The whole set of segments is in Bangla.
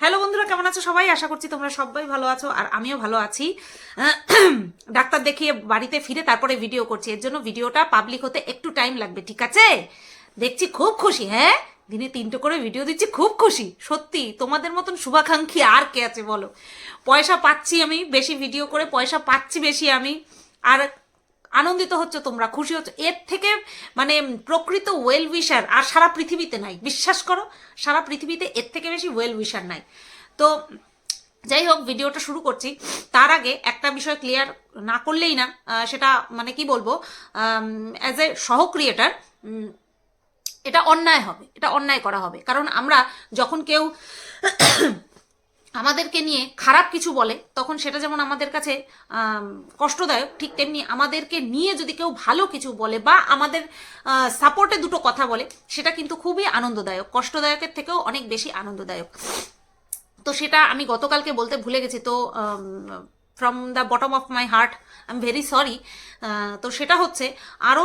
হ্যালো বন্ধুরা, কেমন আছো সবাই? আশা করছি তোমরা সবাই ভালো আছো আর আমিও ভালো আছি। ডাক্তার দেখিয়ে বাড়িতে ফিরে তারপরে ভিডিও করছি। এর জন্য ভিডিওটা পাবলিক হতে একটু টাইম লাগবে, ঠিক আছে? দেখছি খুব খুশি হ্যাঁ? দিনে তিনটে করে ভিডিও দিচ্ছি, খুব খুশি। সত্যি, তোমাদের মতন শুভাকাঙ্ক্ষী আর কে আছে বলো? পয়সা পাচ্ছি আমি, বেশি ভিডিও করে পয়সা পাচ্ছি বেশি আমি। আর আনন্দিত হচ্ছে তোমরা, খুশি হচ্ছে। এর থেকে মানে প্রকৃত ওয়েল উইশার আর সারা পৃথিবীতে নাই। বিশ্বাস করো, সারা পৃথিবীতে এর থেকে বেশি ওয়েল উইশার নাই। তো, যাই হোক, ভিডিওটা শুরু করছি। তার আগে একটা বিষয় ক্লিয়ার না করলেই না সেটা মানে কি বলব অ্যাজ এ সহ ক্রিয়েটার এটা অন্যায় হবে, এটা অন্যায় করা হবে। কারণ আমরা যখন কেউ আমাদেরকে নিয়ে খারাপ কিছু বলে, তখন সেটা যেমন আমাদের কাছে কষ্টদায়ক, ঠিক তেমনি আমাদেরকে নিয়ে যদি কেউ ভালো কিছু বলে বা আমাদের সাপোর্টে দুটো কথা বলে, সেটা কিন্তু খুবই আনন্দদায়ক। কষ্টদায়কের থেকেও অনেক বেশি আনন্দদায়ক। তো সেটা আমি গতকালকে বলতে ভুলে গেছি, তো from the bottom of my heart I am very sorry তো সেটা হচ্ছে, আরও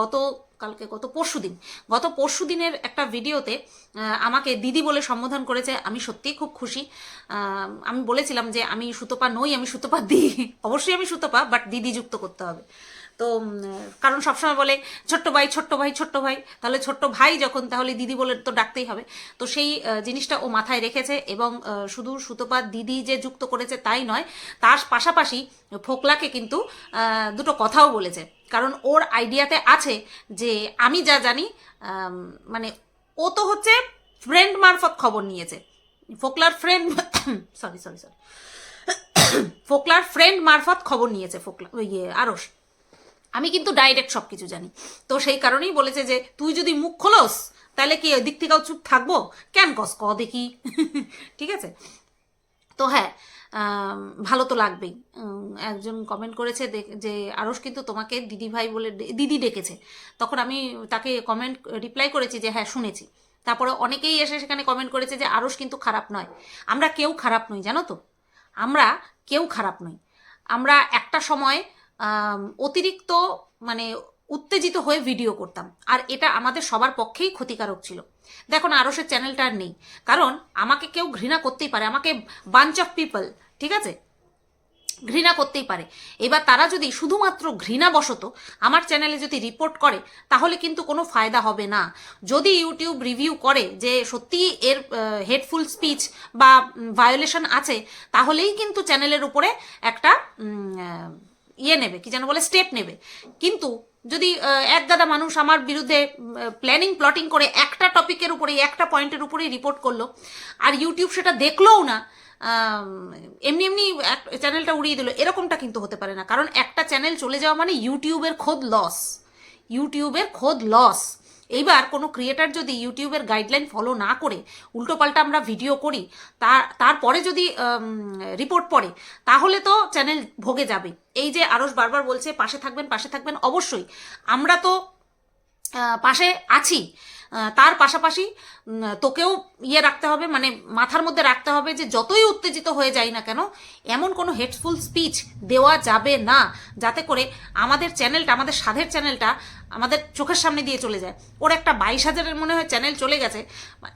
গত কালকে গত পরশু দিন। গত পরশু দিনের একটা ভিডিওতে আমাকে দিদি বলে সম্বোধন করেছে, আমি সত্যিই খুব খুশি। আমি বলেছিলাম যে আমি সুতপা নই, আমি সুতপা দিই অবশ্যই আমি সুতপা বাট দিদি যুক্ত করতে হবে। তো কারণ সবসময় বলে, ছোট্ট ভাই ছোট্ট ভাই ছোট্ট ভাই। তাহলে ছোট্ট ভাই যখন, তাহলে দিদি বলে তো ডাকতেই হবে। তো সেই জিনিসটা ও মাথায় রেখেছে এবং শুধু সুতপা দিদি যে যুক্ত করেছে তাই নয়, তার পাশাপাশি ফোকলাকে কিন্তু দুটো কথাও বলেছে। কারণ ওর আইডিয়াতে আছে যে, আমি যা জানি মানে ও তো হচ্ছে ফ্রেন্ড মারফত খবর নিয়েছে। ফোকলার ফ্রেন্ড সরি সরি সরি ফোকলার ফ্রেন্ড মারফত খবর নিয়েছে ফোকলা ইয়ে আরস আমি কিন্তু ডাইরেক্ট সব কিছু জানি। তো সেই কারণেই বলেছে যে, তুই যদি মুখ খোলস, তাহলে কি ওই দিক থেকেও চুপ থাকব? কেন কস ক দেখি। ঠিক আছে? তো হ্যাঁ ভালো তো লাগবেই। একজন কমেন্ট করেছে যে আরস কিন্তু তোমাকে দিদি ভাই বলে দিদি ডেকেছে। তখন আমি তাকে কমেন্ট রিপ্লাই করেছি যে হ্যাঁ শুনেছি। তারপরে অনেকেই এসে সেখানে কমেন্ট করেছে যে আরস কিন্তু খারাপ নয়। আমরা কেউ খারাপ নই, জানো তো? আমরা কেউ খারাপ নই। আমরা একটা সময় অতিরিক্ত মানে উত্তেজিত হয়ে ভিডিও করতাম। আর এটা আমাদের সবার পক্ষেই ক্ষতিকারক ছিল। দেখো না সে চ্যানেলটা আর নেই। কারণ আমাকে কেউ ঘৃণা করতেই পারে, আমাকে বাঞ্চ অফ পিপল ঠিক আছে? ঘৃণা করতেই পারে। এবার তারা যদি শুধুমাত্র ঘৃণাবশত আমার চ্যানেলে যদি রিপোর্ট করে, তাহলে কিন্তু কোনো ফায়দা হবে না। যদি ইউটিউব রিভিউ করে যে সত্যি এর হেডফুল স্পিচ বা ভায়োলেশন আছে, তাহলেই কিন্তু চ্যানেলের উপরে একটা ইয়ে নেবে, কি যেন বলে স্টেপ নেবে। কিন্তু যদি এক গাদা মানুষ আমার বিরুদ্ধে প্ল্যানিং প্লটিং করে একটা টপিকের উপরে একটা পয়েন্টের উপরেই রিপোর্ট করল, আর ইউটিউব সেটা দেখলোও না এমনি এমনি চ্যানেলটা উড়িয়ে দিল, এরকমটা কিন্তু হতে পারে না। কারণ একটা চ্যানেল চলে যাওয়া মানে ইউটিউবের খোদ লস ইউটিউবের খোদ লস এইবার কোনো ক্রিয়েটার যদি ইউটিউবের গাইডলাইন ফলো না করে, উল্টোপাল্টা আমরা ভিডিও করি, তার, তারপরে যদি রিপোর্ট পড়ে, তাহলে তো চ্যানেল ভোগে যাবে। এই যে আরস বারবার বলছে, পাশে থাকবেন পাশে থাকবেন, অবশ্যই। আমরা তো পাশে আছি। তার পাশাপাশি তোকেও ইয়ে রাখতে হবে মানে মাথার মধ্যে রাখতে হবে যে যতই উত্তেজিত হয়ে যাই না কেন, এমন কোনো হেটফুল স্পিচ দেওয়া যাবে না, যাতে করে আমাদের চ্যানেলটা, আমাদের সাধের চ্যানেলটা আমাদের চোখের সামনে দিয়ে চলে যায়। ওর একটা বাইশ হাজারের মনে হয় চ্যানেল চলে গেছে।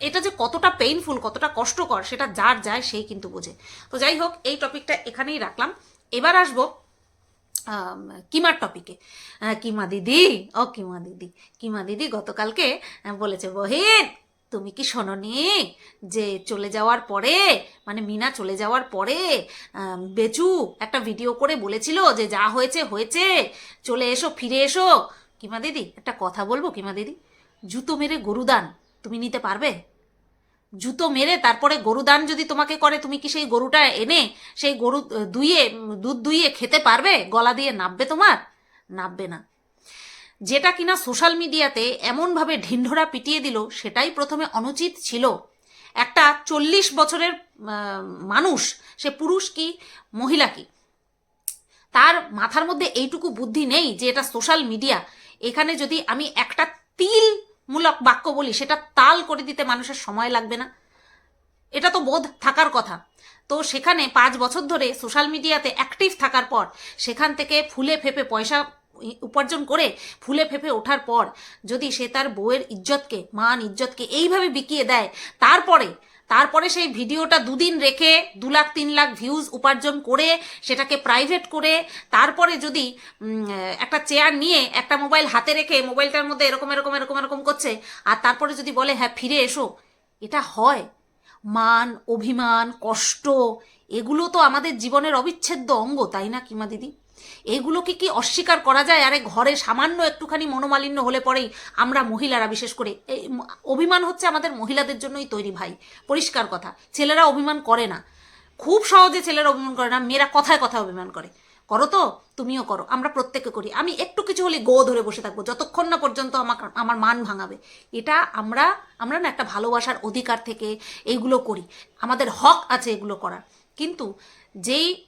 এটা যে কতটা পেইনফুল কতটা কষ্টকর, সেটা যার যায় সেই কিন্তু বোঝে। তো যাই হোক, এই টপিকটা এখানেই রাখলাম। এবার আসব কিমার টপিকে কিমা দিদি? ও, কিমা দিদি। কিমা দিদি গতকালকে বলেছে, বহিন, তুমি কি শোনোনি যে চলে যাওয়ার পরে মানে মিনা চলে যাওয়ার পরে বেচু একটা ভিডিও করে বলেছিল যে যা হয়েছে হয়েছে, চলে এসো, ফিরে এসো। কিমা দিদি, একটা কথা বলব কিমা দিদি? জুতো মেরে গরুদান, তুমি নিতে পারবে? জুতো মেরে তারপরে গরু দান যদি তোমাকে করে, তুমি কি সেই গরুটা এনে সেই গরু দুইয়ে দুধ দুইয়ে খেতে পারবে? গলা দিয়ে নাববে তোমার? নাববে না। যেটা কিনা সোশ্যাল মিডিয়াতে এমনভাবে ঢিন্ঢোরা পিটিয়ে দিল, সেটাই প্রথমে অনুচিত ছিল। একটা চল্লিশ বছরের মানুষ, সে পুরুষ কি, মহিলা কি? তার মাথার মধ্যে এইটুকু বুদ্ধি নেই যে এটা সোশ্যাল মিডিয়া এখানে যদি আমি একটা তিল মূলক বাক্য বলি, সেটা তাল করে দিতে মানুষের সময় লাগবে না। এটা তো বোধ থাকার কথা। তো সেখানে পাঁচ বছর ধরে সোশ্যাল মিডিয়াতে অ্যাক্টিভ থাকার পর, সেখান থেকে ফুলে ফেপে পয়সা উপার্জন করে ফুলে ফেপে ওঠার পর, যদি সে তার বউয়ের ইজ্জতকে, মান ইজ্জতকে এইভাবে বিকিয়ে দেয়, তারপরে তারপরে সেই ভিডিওটা দুদিন রেখে দু লাখ, তিন লাখ ভিউজ উপার্জন করে সেটাকে প্রাইভেট করে তারপরে যদি একটা চেয়ার নিয়ে একটা মোবাইল হাতে রেখে মোবাইলটার মধ্যে এরকম এরকম এরকম এরকম করছে আর তারপরে যদি বলে হ্যাঁ ফিরে এসো। এটা হয়। মান, অভিমান, কষ্ট, এগুলো তো আমাদের জীবনের অবিচ্ছেদ্য অঙ্গ, তাই না কিমা দিদি? এগুলোকে কি অস্বীকার করা যায়? আরে ঘরে সামান্য একটুখানি মনোমালিন্য হলে পরেই আমরা মহিলারা, বিশেষ করে এই অভিমান হচ্ছে আমাদের মহিলাদের জন্যই তৈরি ভাই। পরিষ্কার কথা, ছেলেরা অভিমান করে না। খুব সহজে ছেলেরা অভিমান করে না, মেয়েরা কথায় কথায় অভিমান করে। করো তো, তুমিও করো, আমরা প্রত্যেকে করি। আমি একটু কিছু হলে গো ধরে বসে থাকব, যতক্ষণ না পর্যন্ত আমাকে, আমার মান ভাঙাবে। এটা আমরা আমরা না একটা ভালোবাসার অধিকার থেকে এইগুলো করি। আমাদের হক আছে এগুলো করার। কিন্তু যেই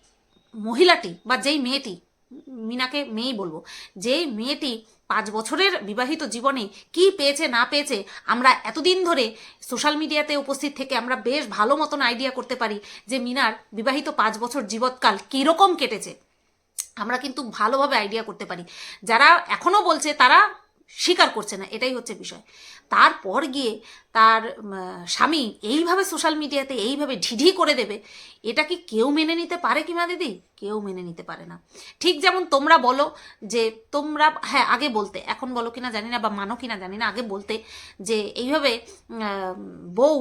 মহিলাটি বা যেই মেয়েটি, মিনাকে মেয়েই বলব, যেই মেয়েটি পাঁচ বছরের বিবাহিত জীবনে কি পেয়েছে, না পেয়েছে, আমরা এতদিন ধরে সোশ্যাল মিডিয়াতে উপস্থিত থেকে আমরা বেশ ভালো মতন আইডিয়া করতে পারি যে মিনার বিবাহিত পাঁচ বছর জীবৎকাল কীরকম কেটেছে। আমরা কিন্তু ভালোভাবে আইডিয়া করতে পারি। যারা এখনও বলছে, তারা স্বীকার করছে না, এটাই হচ্ছে বিষয়। তারপর গিয়ে তার স্বামী এইভাবে সোশ্যাল মিডিয়াতে এইভাবে ঢিঢি করে দেবে, এটা কি কেউ মেনে নিতে পারে কি মা দিদি? কেউ মেনে নিতে পারে না। ঠিক যেমন তোমরা বলো যে তোমরা হ্যাঁ আগে বলতে, এখন বলো কিনা জানি না বা মানো কিনা জানি না, আগে বলতে যে এইভাবে বউ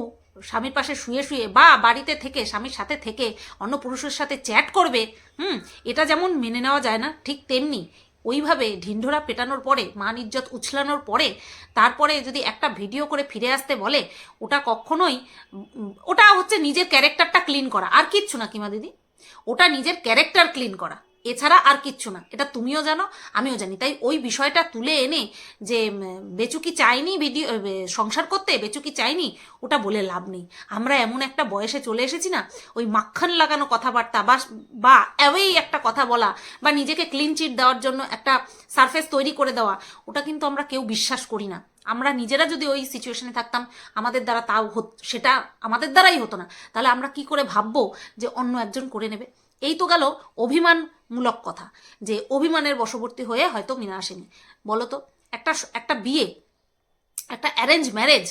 স্বামীর পাশে শুয়ে শুয়ে বা বাড়িতে থেকে, স্বামীর সাথে থেকে অন্য পুরুষের সাথে চ্যাট করবে, হুম, এটা যেমন মেনে নেওয়া যায় না, ঠিক তেমনি ওইভাবে ঢিন্ঢোরা পেটানোর পরে, মান ইজ্জত উছলানোর পরে, তারপরে যদি একটা ভিডিও করে ফিরে আসতে বলে, ওটা কখনোই ওটা হচ্ছে নিজের ক্যারেক্টারটা ক্লিন করা। আর কিচ্ছু না কিমা দিদি। ওটা নিজের ক্যারেক্টার ক্লিন করা। এছাড়া আর কিচ্ছু না। এটা তুমিও জানো, আমিও জানি। তাই ওই বিষয়টা তুলে এনে যে বেচু কি চাইনি ভিডিও সংসার করতে বেচু কি চাইনি ওটা বলে লাভ নেই। আমরা এমন একটা বয়সে চলে এসেছি না, ওই মাখন লাগানো কথাবার্তা বা বা অ্যাওয়েই একটা কথা বলা বা নিজেকে ক্লিন চিট দেওয়ার জন্য একটা সারফেস তৈরি করে দেওয়া, ওটা কিন্তু আমরা কেউ বিশ্বাস করি না। আমরা নিজেরা যদি ওই সিচুয়েশনে থাকতাম, আমাদের দ্বারা তাও হত, সেটা আমাদের দ্বারাই হতো না। তাহলে আমরা কি করে ভাববো যে অন্য একজন করে নেবে? এই তো গেল অভিমানমূলক কথা, যে অভিমানের বশবর্তী হয়ে হয়তো মিনা আসেনি। বলতো, একটা একটা বিয়ে, একটা অ্যারেঞ্জ ম্যারেজ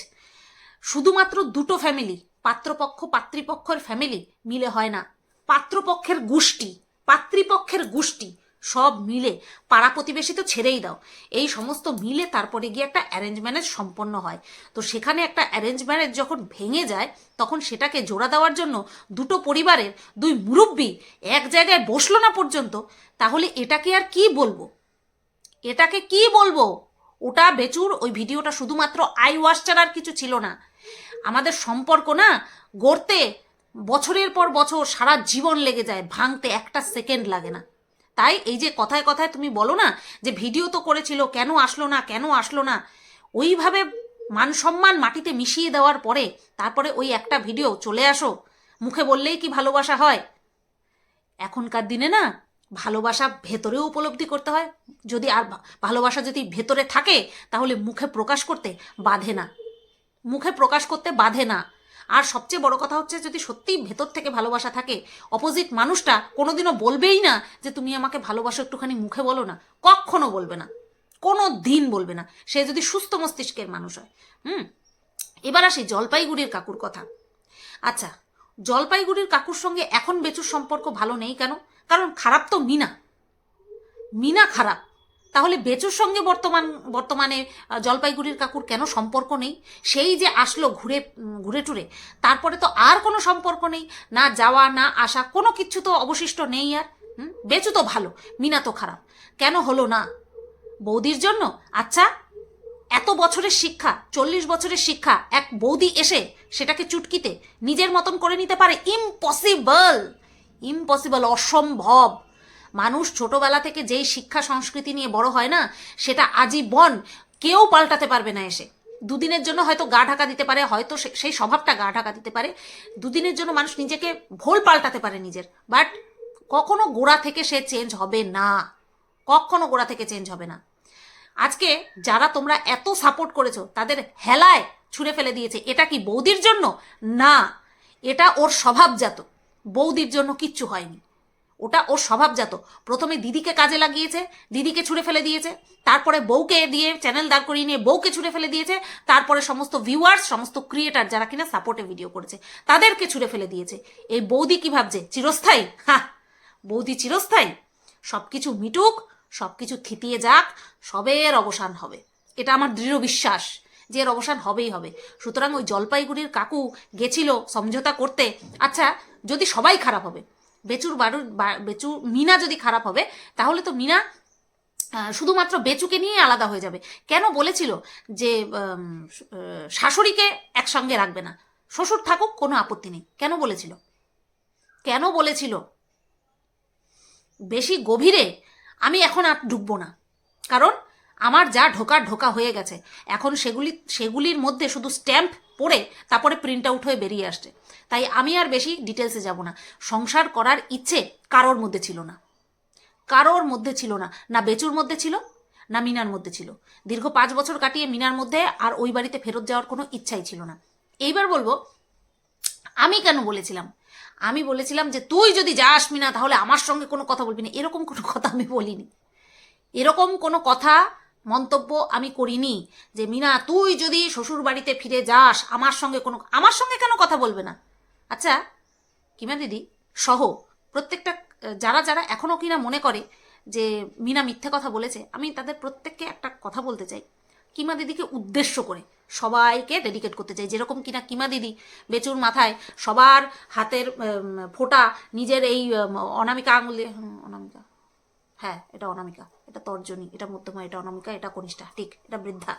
শুধুমাত্র দুটো ফ্যামিলি পাত্রপক্ষ, পাত্রীপক্ষের ফ্যামিলি মিলে হয় না। পাত্রপক্ষের গোষ্ঠী, পাত্রীপক্ষের গোষ্ঠী সব মিলে পাড়া প্রতিবেশী তো ছেড়েই দাও। এই সমস্ত মিলে তারপরে গিয়ে একটা অ্যারেঞ্জ ম্যারেজ সম্পন্ন হয়। তো সেখানে একটা অ্যারেঞ্জ ম্যারেজ যখন ভেঙে যায়, তখন সেটাকে জোড়া দেওয়ার জন্য দুটো পরিবারের দুই মুরব্বী এক জায়গায় বসল না পর্যন্ত, তাহলে এটাকে আর কি বলব? এটাকে কি বলব? ওটা বেচুর, ওই ভিডিওটা শুধুমাত্র আই ওয়াশ আর কিছু ছিল না। আমাদের সম্পর্ক না গড়তে বছরের পর বছর সারা জীবন লেগে যায়, ভাঙতে একটা সেকেন্ড লাগে না। তাই এই যে কথায় কথায় তুমি বলো না যে ভিডিও তো করেছিল, কেন আসলো না, কেন আসলো না, ওইভাবে মান সম্মান মাটিতে মিশিয়ে দেওয়ার পরে তারপরে ওই একটা ভিডিও চলে আসো, মুখে বললেই কি ভালোবাসা হয়? এখনকার দিনে না ভালোবাসা ভেতরেও উপলব্ধি করতে হয়, যদি আর ভালোবাসা যদি ভেতরে থাকে তাহলে মুখে প্রকাশ করতে বাধে না, মুখে প্রকাশ করতে বাধে না। আর সবচেয়ে বড় কথা হচ্ছে যদি সত্যিই ভেতর থেকে ভালোবাসা থাকে অপোজিট মানুষটা কোনোদিনও বলবেই না যে তুমি আমাকে ভালোবাসো, একটুখানি মুখে বলো না। কখনো বলবে না। কোনো দিন বলবে না। সে যদি সুস্থ মস্তিষ্কের মানুষ হয়। হুম? এবার আসি জলপাইগুড়ির কাকুর কথা। আচ্ছা জলপাইগুড়ির কাকুর সঙ্গে এখন বেচুর সম্পর্ক ভালো নেই কেন? কারণ খারাপ তো মিনা। মিনা খারাপ। তাহলে বেচুর সঙ্গে বর্তমান, বর্তমানে জলপাইগুড়ির কাকুর কেন সম্পর্ক নেই? সেই যে আসলো ঘুরে ঘুরে টুরে, তারপরে তো আর কোনো সম্পর্ক নেই। না যাওয়া, না আসা, কোনো কিছু তো অবশিষ্ট নেই আর? বেচু তো ভালো, মিনা তো খারাপ। কেন হলো না? বৌদির জন্য? আচ্ছা এত বছরের শিক্ষা, চল্লিশ বছরের শিক্ষা, এক বৌদি এসে সেটাকে চুটকিতে নিজের মতন করে নিতে পারে? ইম্পসিবল! ইম্পসিবল, অসম্ভব! মানুষ ছোটবেলা থেকে যেই শিক্ষা সংস্কৃতি নিয়ে বড় হয় না, সেটা আজীবন কেউ পাল্টাতে পারবে না এসে। দুদিনের জন্য হয়তো গা ঢাকা দিতে পারে, হয়তো সেই স্বভাবটা গা ঢাকা দিতে পারে। দুদিনের জন্য মানুষ নিজেকে ভোল পাল্টাতে পারে নিজের। বাট কখনো গোড়া থেকে সে চেঞ্জ হবে না। কখনো গোড়া থেকে চেঞ্জ হবে না। আজকে যারা তোমরা এত সাপোর্ট করেছ, তাদের হেলায় ছুঁড়ে ফেলে দিয়েছে, এটা কি বৌদির জন্য? না। এটা ওর স্বভাবজাত। বৌদির জন্য কিচ্ছু হয়নি। ওটা ওর স্বভাবজাত। প্রথমে দিদিকে কাজে লাগিয়েছে, দিদিকে ছুঁড়ে ফেলে দিয়েছে, তারপরে বউকে দিয়ে চ্যানেল দাঁড় করিয়ে নিয়ে বউকে ছুঁড়ে ফেলে দিয়েছে, তারপরে সমস্ত ভিউয়ার্স সমস্ত ক্রিয়েটার যারা কিনা সাপোর্টে ভিডিও করেছে, তাদেরকে ছুঁড়ে ফেলে দিয়েছে। এই বৌদি কি ভাবছে? চিরস্থায়ী? হ্যাঁ বৌদি চিরস্থায়ী। সব কিছু মিটুক সব কিছু থিতিয়ে যাক, সবের অবসান হবে। এটা আমার দৃঢ় বিশ্বাস যে এর অবসান হবেই হবে। সুতরাং ওই জলপাইগুড়ির কাকু গেছিল সমঝোতা করতে। আচ্ছা যদি সবাই খারাপ হবে বেচুর বাড়ুর বেচু মিনা যদি খারাপ হবে, তাহলে তো মিনা শুধুমাত্র বেচুকে নিয়ে আলাদা হয়ে যাবে। কেন বলেছিল যে শাশুড়িকে একসঙ্গে রাখবে না। শ্বশুর থাকুক, কোনো আপত্তি নেই। কেন বলেছিল? কেন বলেছিল? বেশি গভীরে আমি এখন আর ঢুকবো না। কারণ আমার যা ঢোকা ঢোকা হয়ে গেছে। এখন সেগুলি, সেগুলির মধ্যে শুধু স্ট্যাম্প পড়ে তারপরে প্রিন্ট আউট হয়ে বেরিয়ে আসছে। তাই আমি আর বেশি ডিটেলসে যাব না। সংসার করার ইচ্ছে কারোর মধ্যে ছিল না। কারোর মধ্যে ছিল না। না বেচুর মধ্যে ছিল, না মিনার মধ্যে ছিল। দীর্ঘ পাঁচ বছর কাটিয়ে মিনার মধ্যে আর ওই বাড়িতে ফেরত যাওয়ার কোনো ইচ্ছাই ছিল না। এইবার বলব, আমি কেন বলেছিলাম? আমি বলেছিলাম যে তুই যদি যাস মিনা, তাহলে আমার সঙ্গে কোনো কথা বলবি না। এরকম কোনো কথা আমি বলিনি। এরকম কোনো কথা মন্তব্য আমি করিনি যে, মিনা, তুই যদি শ্বশুর বাড়িতে ফিরে যাস, আমার সঙ্গে কোনো, আমার সঙ্গে কেন কথা বলবে না? আচ্ছা কিমা দিদি, সহ, প্রত্যেকটা, যারা যারা এখনও কিনা মনে করে যে, মিনা মিথ্যে কথা বলেছে, আমি তাদের প্রত্যেককে একটা কথা বলতে চাই। কিমা দিদিকে উদ্দেশ্য করে সবাইকে ডেডিকেট করতে চাই। যেরকম কিনা কিমা দিদি বেচুর মাথায় সবার হাতের ফোঁটা নিজের এই অনামিকা আঙুল অনামিকা হ্যাঁ এটা অনামিকা। এটা তর্জনী, এটা মধ্যমা, এটা অনামিকা, এটা কনিষ্ঠা। ঠিক, এটা বৃদ্ধা।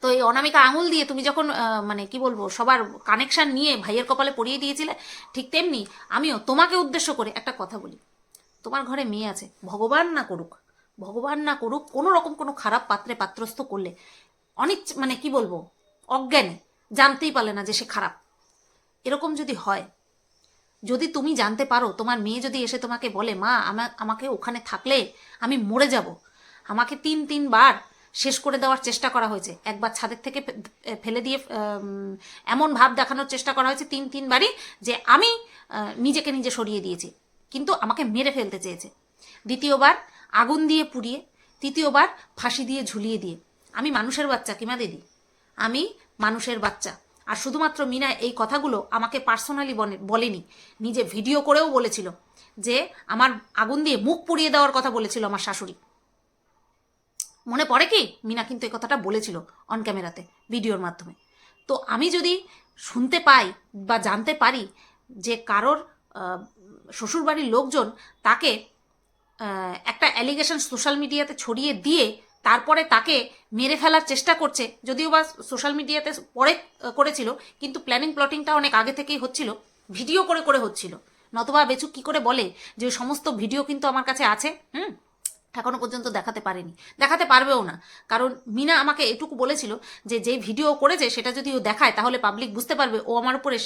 তো এই অনামিকা আঙুল দিয়ে তুমি যখন মানে কি বলব, সবার কানেকশন নিয়ে ভাইয়ের কপালে পরিয়ে দিয়েছিলে, ঠিক তেমনি আমিও তোমাকে উদ্দেশ্য করে একটা কথা বলি। তোমার ঘরে মেয়ে আছে, ভগবান না করুক, ভগবান না করুক, কোনো রকম কোনো খারাপ পাত্রে পাত্রস্থ করলে অনেক মানে কি বলব, অজ্ঞানে, জানতেই পারলে না যে সে খারাপ। এরকম যদি হয় যদি তুমি জানতে পারো, তোমার মেয়ে যদি এসে তোমাকে বলে, মা আমাকে ওখানে থাকলে আমি মরে যাব। আমাকে তিন, তিনবার শেষ করে দেওয়ার চেষ্টা করা হয়েছে। একবার ছাদের থেকে ফেলে দিয়ে এমন ভাব দেখানোর চেষ্টা করা হয়েছে তিন, তিনবারই যে আমি নিজেকে নিজে সরিয়ে দিয়েছি। কিন্তু আমাকে মেরে ফেলতে চেয়েছে। দ্বিতীয়বার আগুন দিয়ে পুড়িয়ে, তৃতীয়বার ফাঁসি দিয়ে ঝুলিয়ে দিয়ে। আমি মানুষের বাচ্চা কিমা দিদি? আমি মানুষের বাচ্চা। আর শুধুমাত্র মিনা এই কথাগুলো আমাকে পার্সোনালি বলেনি, নিজে ভিডিও করেও বলেছিল যে আমার আগুন দিয়ে মুখ পুড়িয়ে দেওয়ার কথা বলেছিল আমার শাশুড়ি। মনে পড়ে কি? মিনা কিন্তু এই কথাটা বলেছিল অন ক্যামেরাতে ভিডিওর মাধ্যমে। তো আমি যদি শুনতে পাই বা জানতে পারি যে কারোর শ্বশুরবাড়ির লোকজন তাকে একটা অ্যালিগেশন সোশ্যাল মিডিয়াতে ছড়িয়ে দিয়ে তারপরে তাকে মেরে ফেলার চেষ্টা করছে, যদিও বা সোশ্যাল মিডিয়াতে পরে করেছিল, কিন্তু প্ল্যানিং প্লটিংটা অনেক আগে থেকেই হচ্ছিল ভিডিও করে করে হচ্ছিল। নতবা বেচু কি করে বলে যে, সমস্ত ভিডিও কিন্তু আমার কাছে আছে, হুম? এখনও পর্যন্ত দেখাতে পারেনি। দেখাতে পারবেও না। কারণ মিনা আমাকে এটুকু বলেছিল যে যে ভিডিও করেছে, সেটা যদি ও দেখায়, তাহলে পাবলিক বুঝতে পারবে ও আমার উপরে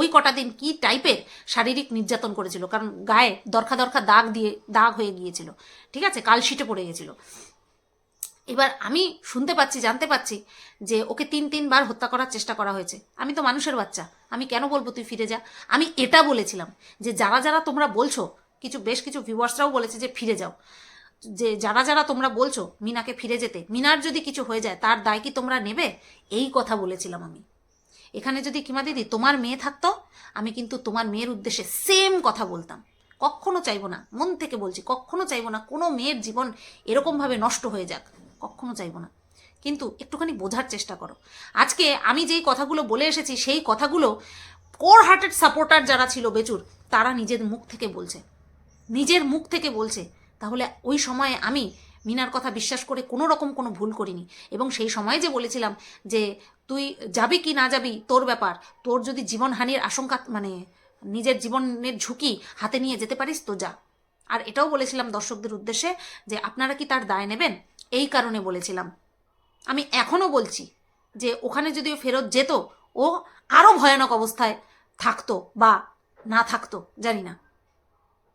ওই কটা দিন কী টাইপের শারীরিক নির্যাতন করেছিল। কারণ গায়ে দরখা দরখা দাগ দিয়ে, দাগ হয়ে গিয়েছিল। ঠিক আছে? কালশিটে পড়ে গেছিল। এবার আমি শুনতে পাচ্ছি, জানতে পাচ্ছি যে ওকে তিন তিনবার হত্যা করার চেষ্টা করা হয়েছে। আমি তো মানুষের বাচ্চা। আমি কেন বলব তুই ফিরে যা? আমি এটা বলেছিলাম যে যারা যারা তোমরা বলছো, কিছু বেশ কিছু ভিউয়ার্সরাও বলেছে যে ফিরে যাও। যে যারা যারা তোমরা বলছো মিনাকে ফিরে যেতে, মিনার যদি কিছু হয়ে যায়, তার দায় কি তোমরা নেবে? এই কথা বলেছিলাম আমি। এখানে যদি কিমা দিদি তোমার মেয়ে থাকতো, আমি কিন্তু তোমার মেয়ের উদ্দেশ্যে সেম কথা বলতাম। কখনো চাইব না, মন থেকে বলছি, কখনো চাইব না কোনো মেয়ের জীবন এরকমভাবে নষ্ট হয়ে যাক। কখনো চাইব না। কিন্তু একটুখানি বোঝার চেষ্টা করো। আজকে আমি যেই কথাগুলো বলে এসেছি, সেই কথাগুলো কোর হার্টেড সাপোর্টার যারা ছিল বেচুর, তারা নিজের মুখ থেকে বলছে। নিজের মুখ থেকে বলছে। তাহলে ওই সময়ে আমি মিনার কথা বিশ্বাস করে কোনো রকম কোনো ভুল করিনি। এবং সেই সময় যে বলেছিলাম যে, তুই যাবি কি না যাবি, তোর ব্যাপার। তোর যদি জীবনহানির আশঙ্কা মানে নিজের জীবনের ঝুঁকি হাতে নিয়ে যেতে পারিস, তো যা। আর এটাও বলেছিলাম দর্শকদের উদ্দেশ্যে যে, আপনারা কি তার দায় নেবেন? এই কারণে বলেছিলাম। আমি এখনও বলছি যে, ওখানে যদি ও ফেরত যেত, ও আরও ভয়ানক অবস্থায় থাকতো বা না থাকতো, জানি না।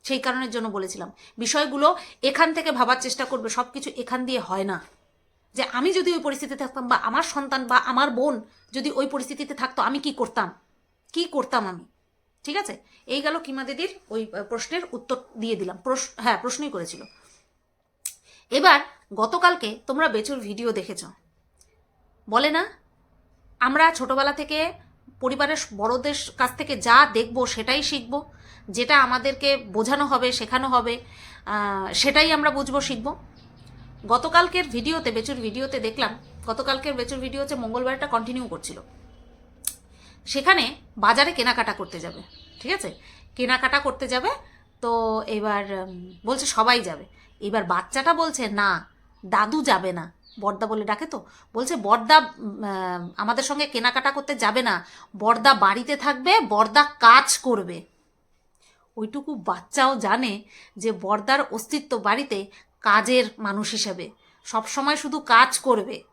সেই কারণের জন্য বলেছিলাম। বিষয়গুলো এখান থেকে ভাবার চেষ্টা করবে সব কিছু এখান দিয়ে হয় না। যে, আমি যদি ওই পরিস্থিতিতে থাকতাম বা আমার সন্তান বা আমার বোন যদি ওই পরিস্থিতিতে থাকতো, আমি কি করতাম? কি করতাম আমি? ঠিক আছে? এই গেল কিমা দিদির ওই প্রশ্নের উত্তর দিয়ে দিলাম। প্রশ্ন হ্যাঁ প্রশ্নই করেছিল। এবার গতকালকে তোমরা বেচুর ভিডিও দেখেছ। বলে না? আমরা ছোটবেলা থেকে পরিবারের বড়দের কাছ থেকে যা দেখব সেটাই শিখব, যেটা আমাদেরকে বোঝানো হবে, শেখানো হবে সেটাই আমরা বুঝব, শিখব। গতকালকের ভিডিওতে, বেচুর ভিডিওতে দেখলাম, গতকালকের বেচুর ভিডিও হচ্ছে মঙ্গলবারটা কন্টিনিউ করছিল। সেখানে বাজারে কেনাকাটা করতে যাবে, ঠিক আছে? কেনাকাটা করতে যাবে, তো এবার বলছে সবাই যাবে। এবার বাচ্চাটা বলছে, না দাদু যাবে না। বর্দা বলে ডাকে তো। বলছে বর্দা আমাদের সঙ্গে কেনাকাটা করতে যাবে না। বর্দা বাড়িতে থাকবে বর্দা কাজ করবে। ওইটুকু বাচ্চাও জানে যে বর্দার অস্তিত্ব বাড়িতে কাজের মানুষ হিসেবে। সবসময় শুধু কাজ করবে।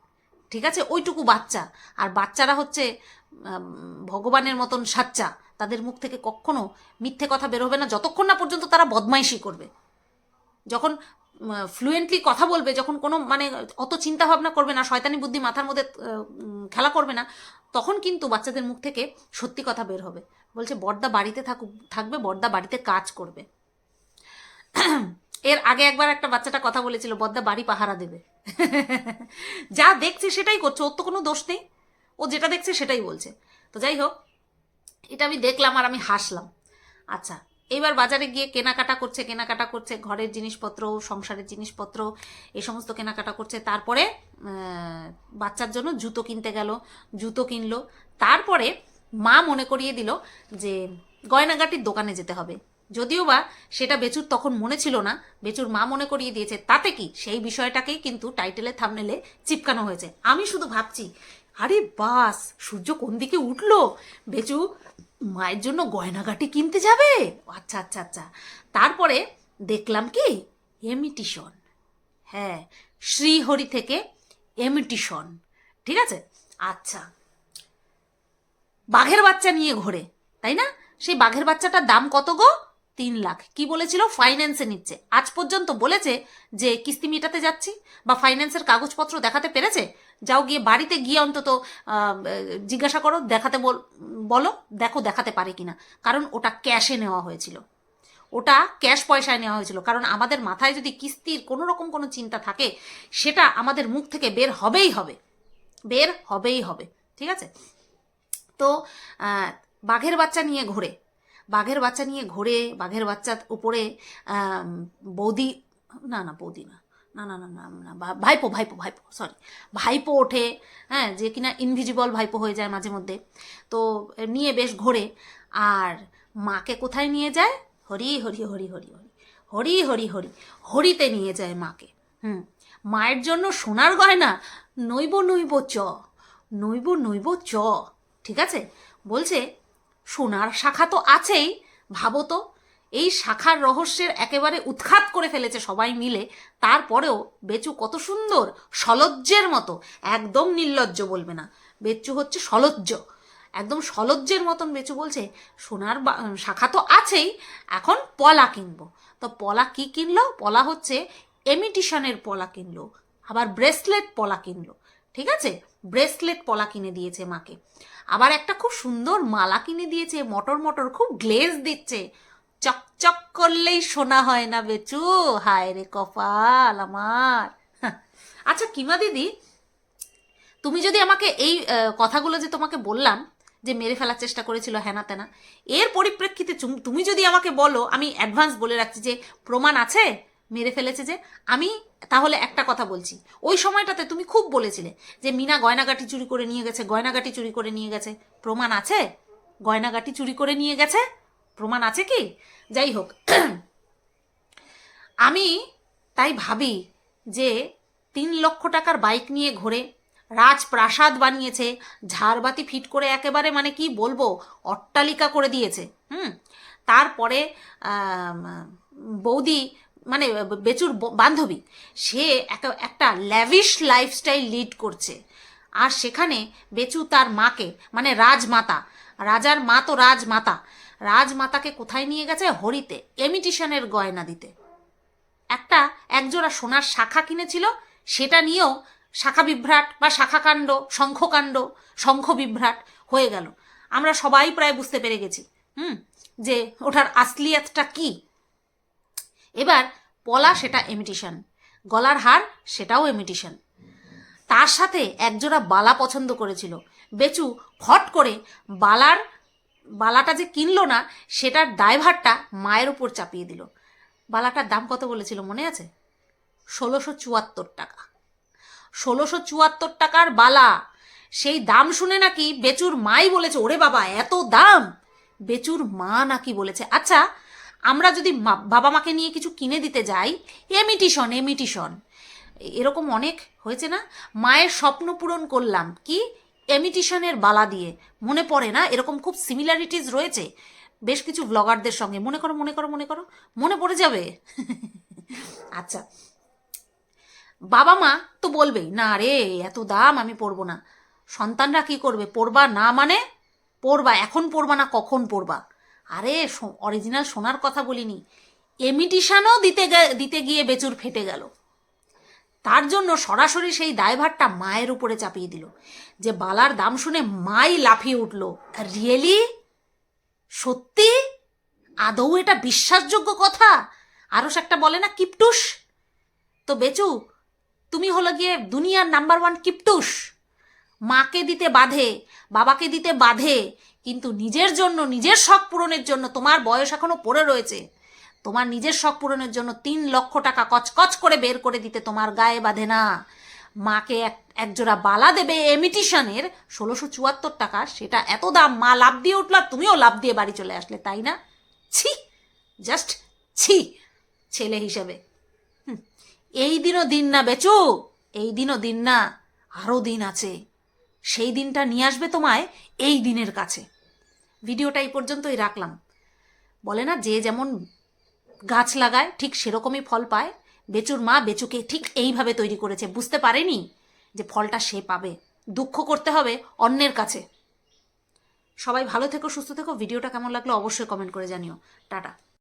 ঠিক আছে? ওইটুকু বাচ্চা। আর বাচ্চারা হচ্ছে ভগবানের মতন সাচ্চা। তাদের মুখ থেকে কখনো মিথ্যে কথা বেরোবে না, যতক্ষণ না পর্যন্ত তারা বদমাইশি করবে। যখন ফ্লুয়েন্টলি কথা বলবে, যখন কোনো মানে অত চিন্তা ভাবনা করবে না, শয়তানি বুদ্ধি মাথার মধ্যে খেলা করবে না, তখন কিন্তু বাচ্চাদের মুখ থেকে সত্যি কথা বের হবে। বলছে, বর্দা বাড়িতে থাকুক থাকবে, বর্দা বাড়িতে কাজ করবে। এর আগে একবার একটা বাচ্চাটা কথা বলেছিল বদ্দা বাড়ি পাহারা দেবে। যা দেখছে সেটাই করছে, ওর তো কোনো দোষ নেই। ও যেটা দেখছে সেটাই বলছে। তো যাই হোক, এটা আমি দেখলাম আর আমি হাসলাম। আচ্ছা এবার বাজারে গিয়ে কেনাকাটা করছে কেনাকাটা করছে, ঘরের জিনিসপত্র, সংসারের জিনিসপত্র, এ সমস্ত কেনাকাটা করছে। তারপরে বাচ্চার জন্য জুতো কিনতে গেল, জুতো কিনলো। তারপরে মা মনে করিয়ে দিল যে, গয়নাগাটির দোকানে যেতে হবে। যদিও বা সেটা বেচুর তখন মনে ছিল না, বেচুর মা মনে করিয়ে দিয়েছে, তাতে কি? সেই বিষয়টাকেই কিন্তু টাইটেলে, থামনেলে চিপকানো হয়েছে। আমি শুধু ভাবছি, আরে বাস, সূর্য কোন দিকে উঠল? বেচু মায়ের জন্য গয়নাগাটি কিনতে যাবে? আচ্ছা আচ্ছা আচ্ছা। তারপরে দেখলাম কি? এমিটিশন। হ্যাঁ শ্রীহরি থেকে এমিটিশন। ঠিক আছে? আচ্ছা। বাঘের বাচ্চা নিয়ে ঘোরে, তাই না? সেই বাঘের বাচ্চাটার দাম কত গো? তিন লাখ। কি বলেছিল? ফাইন্যান্সে নিচ্ছে। আজ পর্যন্ত বলেছে যে কিস্তি মেটাতে যাচ্ছি বা ফাইন্যান্সের কাগজপত্র দেখাতে পেরেছে? যাও গিয়ে বাড়িতে গিয়ে অন্তত জিজ্ঞাসা করো, দেখাতে বল- দেখো দেখাতে পারে কিনা। কারণ ওটা ক্যাশে নেওয়া হয়েছিল। ওটা ক্যাশ পয়সায় নেওয়া হয়েছিল। কারণ আমাদের মাথায় যদি কিস্তির কোনো রকম কোনো চিন্তা থাকে, সেটা আমাদের মুখ থেকে বের হবেই হবে। বের হবেই হবে। ঠিক আছে? তো বাঘের বাচ্চা নিয়ে ঘোরে। বাঘের বাচ্চা নিয়ে ঘোরে, বাঘের বাচ্চার উপরে বৌদি, না না, বৌদি না। না না না না না ভাইপো ভাইপো ভাইপো সরি ভাইপো ওঠে হ্যাঁ যে কিনা ইনভিজিবল ভাইপো হয়ে যায় মাঝে মধ্যে। তো নিয়ে বেশ ঘোরে, আর মাকে কোথায় নিয়ে যায়? হরি হরি হরি হরি হরি হরি হরি হরি, হরিতে নিয়ে যায় মাকে, হুম। মায়ের জন্য সোনার গয়না, নইব নইব চ, নইব নইব চ, ঠিক আছে? বলছে, সোনার শাখা তো আছেই, ভাবো তো। এই শাখার রহস্যের একেবারে উৎখাত করে ফেলেছে সবাই মিলে। তারপরেও বেচু কত সুন্দর, সলজ্জের মতো, একদম নির্লজ্জ বলবে না। বেচু হচ্ছে সলজ্জ। একদম সলজ্জের মতন বেচু বলছে, সোনার শাখা তো আছেই, এখন পলা কিনবো। তো পলা কি কিনলো? পলা হচ্ছে এমিটিশনের পলা কিনলো, আবার ব্রেসলেট পলা কিনলো, ঠিক আছে? ব্রেসলেট পলা কিনে দিয়েছে মাকে। আবার একটা খুব সুন্দর মালা কিনে দিয়েছে, মটর মটর, খুব গ্লেজ দিচ্ছে। চকচক করলেই শোনা হয় না বেচু। হায় রে কপাল আমার। আচ্ছা কিমা দিদি, তুমি যদি আমাকে এই কথাগুলো যে তোমাকে বললাম, যে মেরে ফেলার চেষ্টা করেছিল হ্যানা তেনা, এর পরিপ্রেক্ষিতে তুমি যদি আমাকে বলো, আমি অ্যাডভান্স বলে রাখছি যে প্রমাণ আছে, মেরে ফেলেছে যে, আমি তাহলে একটা কথা বলছি। ওই সময়টাতে তুমি খুব বলেছিলে যে মিনা গয়নাগাটি চুরি করে নিয়ে গেছে, গয়নাগাটি চুরি করে নিয়ে গেছে। প্রমাণ আছে? গয়নাগাটি চুরি করে নিয়ে গেছে? প্রমাণ আছে কি? যাই হোক। আমি তাই ভাবি যে তিন লক্ষ টাকার বাইক নিয়ে ঘোরে, রাজপ্রাসাদ বানিয়েছে, ঝাড়বাতি ফিট করে একেবারে মানে কি বলব, অট্টালিকা করে দিয়েছে, হুম? তারপরে বৌদি মানে বেচুর বান্ধবী, সে একটা ল্যাভিশ লাইফস্টাইল লিড করছে। আর সেখানে বেচু তার মাকে মানে রাজমাতা, রাজার মা তো রাজমাতা রাজমাতাকে কোথায় নিয়ে গেছে হরিতে, এমিটিশনের গয়না দিতে। একটা একজোড়া সোনার শাখা কিনেছিল, সেটা নিয়েও শাখা বিভ্রাট বা শাখাকাণ্ড শঙ্খকাণ্ড শঙ্খ বিভ্রাট হয়ে গেল। আমরা সবাই প্রায় বুঝতে পেরে গেছি, হুম, যে ওটার আসলিয়াতটা কি। এবার পলা সেটা এমিটিশন, গলার হার সেটাও এমিটিশন। তার সাথে একজোড়া বালা পছন্দ করেছিল। বেচু ফট করে বালার বালাটা যে কিনলো না, সেটার দায়ভারটা মায়ের উপর চাপিয়ে দিল। বালাটার দাম কত বলেছিল মনে আছে? ষোলোশো চুয়াত্তর টাকা। ষোলোশো চুয়াত্তর টাকার বালা, সেই দাম শুনে নাকি বেচুর মাই বলেছে, ওরে বাবা, এত দাম? বেচুর মা নাকি বলেছে আচ্ছা আমরা যদি বাবা মাকে নিয়ে কিছু কিনে দিতে যাই, এমিটিশন এমিটিশন। এরকম অনেক হয়েছে না? মায়ের স্বপ্ন পূরণ করলাম। কি? এমিটিশনের বালা দিয়ে। মনে পড়ে না? এরকম খুব সিমিলারিটিস রয়েছে? বেশ কিছু ব্লগারদের সঙ্গে। মনে করো মনে করো মনে করো। মনে পড়ে যাবে? আচ্ছা। বাবা মা তো বলবেই, না রে, এত দাম, আমি পড়ব না। সন্তানরা কি করবে? পড়বা না মানে? পড়বা এখন পড়বা না কখন পড়বা আরে অরিজিনাল সোনার কথা বলিনি। এমিটিশানও দিতে দিতে গিয়ে বেচুর ফেটে গেল। তার জন্য সরাসরি সেই দায়ভারটা মায়ের উপরে চাপিয়ে দিল। যে বালার দাম শুনে মাই লাফিয়ে উঠল, রিয়েলি? সত্যি? আদৌ এটা বিশ্বাসযোগ্য কথা? আরও একটা বলে না, কিপটুস? তো বেচু, তুমি হলো গিয়ে দুনিয়ার নাম্বার ওয়ান কিপটুস। মাকে দিতে বাধে, বাবাকে দিতে বাধে, কিন্তু নিজের জন্য, নিজের শখ পূরণের জন্য তোমার বয়স এখনও পড়ে রয়েছে। তোমার নিজের শখ পূরণের জন্য তিন লক্ষ টাকা কচকচ করে বের করে দিতে তোমার গায়ে বাঁধে না। মাকে এক, একজোড়া বালা দেবে এমিটিশনের ষোলোশো চুয়াত্তর টাকা, সেটা এত দাম, মা লাভ দিয়ে উঠল, তুমিও লাভ দিয়ে বাড়ি চলে আসলে, তাই না? ছি জাস্ট ছি, ছেলে হিসেবে। এই দিনও দিন না বেচু, এই দিনও দিন না আরও দিন আছে। সেই দিনটা নিয়ে আসবে তোমায় এই দিনের কাছে। ভিডিওটা এই পর্যন্তই রাখলাম। বলে না, যে যেমন গাছ লাগায়, ঠিক সেরকমই ফল পায়। বেচুর মা বেচুকে ঠিক এইভাবে তৈরি করেছে, বুঝতে পারেনি যে ফলটা সে পাবে। দুঃখ করতে হবে অন্যের কাছে। সবাই ভালো থেকো, সুস্থ থেকো। ভিডিওটা কেমন লাগল অবশ্যই কমেন্ট করে জানিও। টাটা।